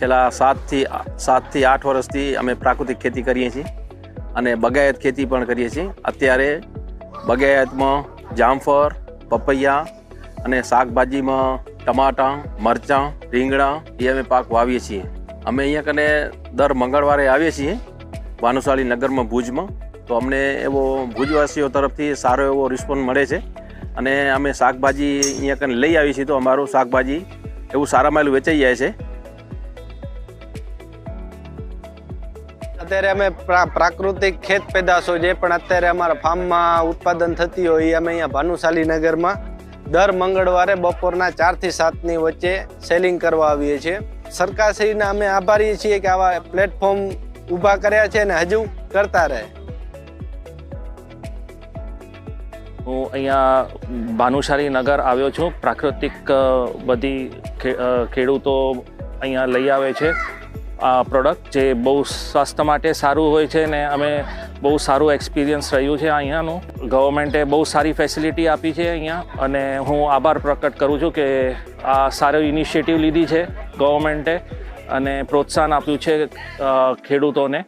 છેલ્લા સાતથી સાતથી આઠ વર્ષથી અમે પ્રાકૃતિક ખેતી કરીએ છીએ અને બગાયત ખેતી પણ કરીએ છીએ. અત્યારે બગાયતમાં જામફળ, પપૈયા અને શાકભાજીમાં ટમાટા, મરચાં, રીંગણા એ અમે પાક વાવીએ છીએ. અમે અહીંયા કને દર મંગળવારે આવીએ છીએ ભાનુશાળી નગરમાં ભુજમાં. તો અમને એવો ભુજવાસીઓ તરફથી સારો એવો રિસ્પોન્સ મળે છે. અને અમે શાકભાજી અહીંયા કને લઈ આવીએ છીએ તો અમારું શાકભાજી એવું સારામાં એવું વેચાઈ જાય છે. અત્યારે અમે પ્રા- પ્રાકૃતિક ખેત પેદાશો જે પણ અત્યારે અમારા ફાર્મમાં ઉત્પાદન થતી હોય એ અમે અહીંયા ભાનુશાલી નગરમાં દર મંગળવારે બપોરના ચારથી સાતની વચ્ચે સેલિંગ કરવા આવીએ છીએ. સરકારશ્રીને અમે આભારી છીએ કે આવા પ્લેટફોર્મ ઊભા કર્યા છે અને હજુ કરતા રહે. હું અહીંયા ભાનુશાલી નગર આવ્યો છું. પ્રાકૃતિક બધી ખેડૂતો અહીંયા લઈ આવે છે. પ્રોડક્ટ જે બહુ સ્વાસ્થ્ય માટે સારું હોય છે ને અમે બહુ સારું એક્સપિરિયન્સ રહ્યું છે અહીંયાનું. ગવર્મેન્ટે બહુ સારી ફેસિલિટી આપી છે અહીંયા અને હું આભાર પ્રકટ કરું છું કે આ સારો ઇનિશિયેટિવ લીધી છે ગવર્મેન્ટે અને પ્રોત્સાહન આપ્યું છે ખેડૂતોને.